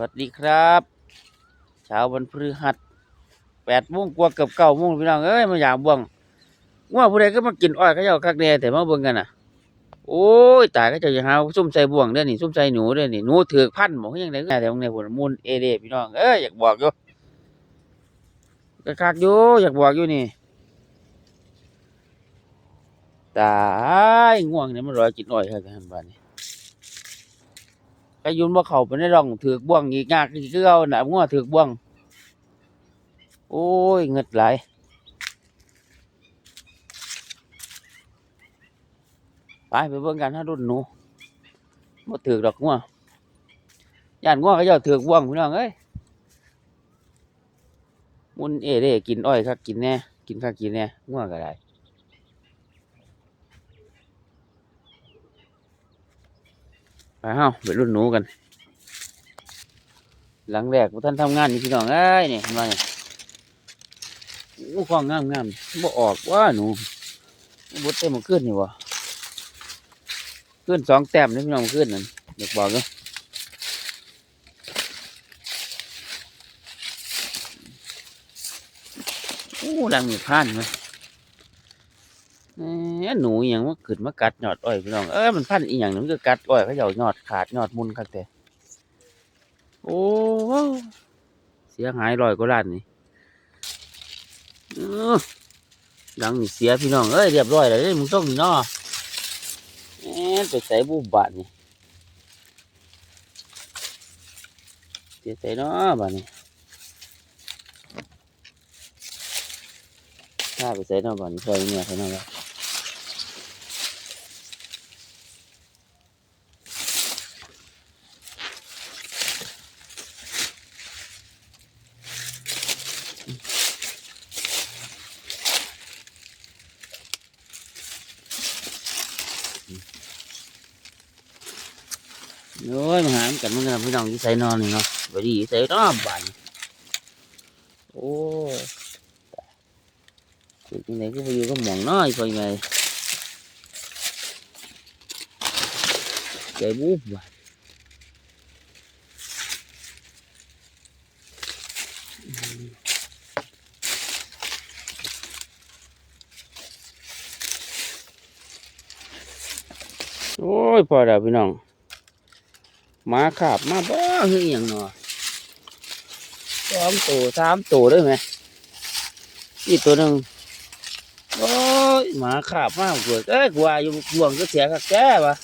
วัสดีครับเช้าวันพฤหัสแปดโมงกว่าเกือบเก้าโมงพี่น้องเอ้ยมาอยากบ่วงว่าผู้ใดก็มากินอ้อยเขาเจ้าคักแน่แต่มาเบิ่งกันน่ะ โอ้ยตายเขาเจ้าจะหาซุ่มใส่บ่วงเด้อนี่ซุ่มใส่หนูเด้อนี่หนูถือพันบ่คือยังไงแต่ตรงนี้พุ่นมูลเอเดพี่น้องเอ้ยอยากบอกอยู่ก็คักอยู่อยากบอกอยู่นี่ตายง่วงเนี่ยมันรอยกินอ้อยครับท่านบ้านนี้ ก็ยุนว่าเขาไปในร่องถือบ่วงอีกงากคือเอาหนางัวถือบ่วง โอ้ยเงิดหลายไปไปเบิ่งกันถ้ารุ่นหนูบ่ถือดอกงัวย่านงัวเขาเจ้าถือบ่วงพี่น้องเอ้ยมุนเอเด้กินอ้อยคักกินแน่กินคักกินแน่งัวก็ได้ ไปเฮาไปรุ่นหนูกัน หลังแรกท่านทำงานนี่พี่น้องเอ้ยนี่เห็นไหมเนี่ยโอ้ของงามงามบ่ออกว่าหนูบดเต็มมาขึ้นนี่วะขึ้นสองแต้มนี่พี่น้องขึ้นนั่นเด็กบอกเนาะโอ้ดังมีพานไหม เอ๊ะหนูอหย่างว่าขึ้นมากัดยอดอ้อยพี่น้องเอ้ยมันพันอีหยังนึงก็กัดอ้อยเขาเหยายอดขาดยอดมุนคักแต่โอ้เสียหายร้อยกว่าล้านนี่เออดังนี่เสียพี่น้องเอ้ยเรียบร้อยแล้วเด้มึงต้องนี่เนาะแหมไปใส่บุบบาทนี่เสียใส่เนาะบาทนี่ถ้าไปใส่เนาะบาทนี่ซอยเนี่ยใส่เนาะบาท โอ้ยมาหามกันมึงกันพี่น้องที่ใส่นอนนี่เนาะไปดีใส่เนาบานโอ้จุดที่ไหนก็ไปอยู่ก็หมองน้อยไปไงใจบุบบาทโอ้ยพอแล้วพี่น้อง มาขาบมาบ้าเฮ้ยอย่างหนอสองตัวสามตัวได้ไหมนี่ตัวหนึ่งโอ้ยหมาขาบมากเกิดเอ้ยกว่าอยู่บ่วงก็เสียกับแก่วะ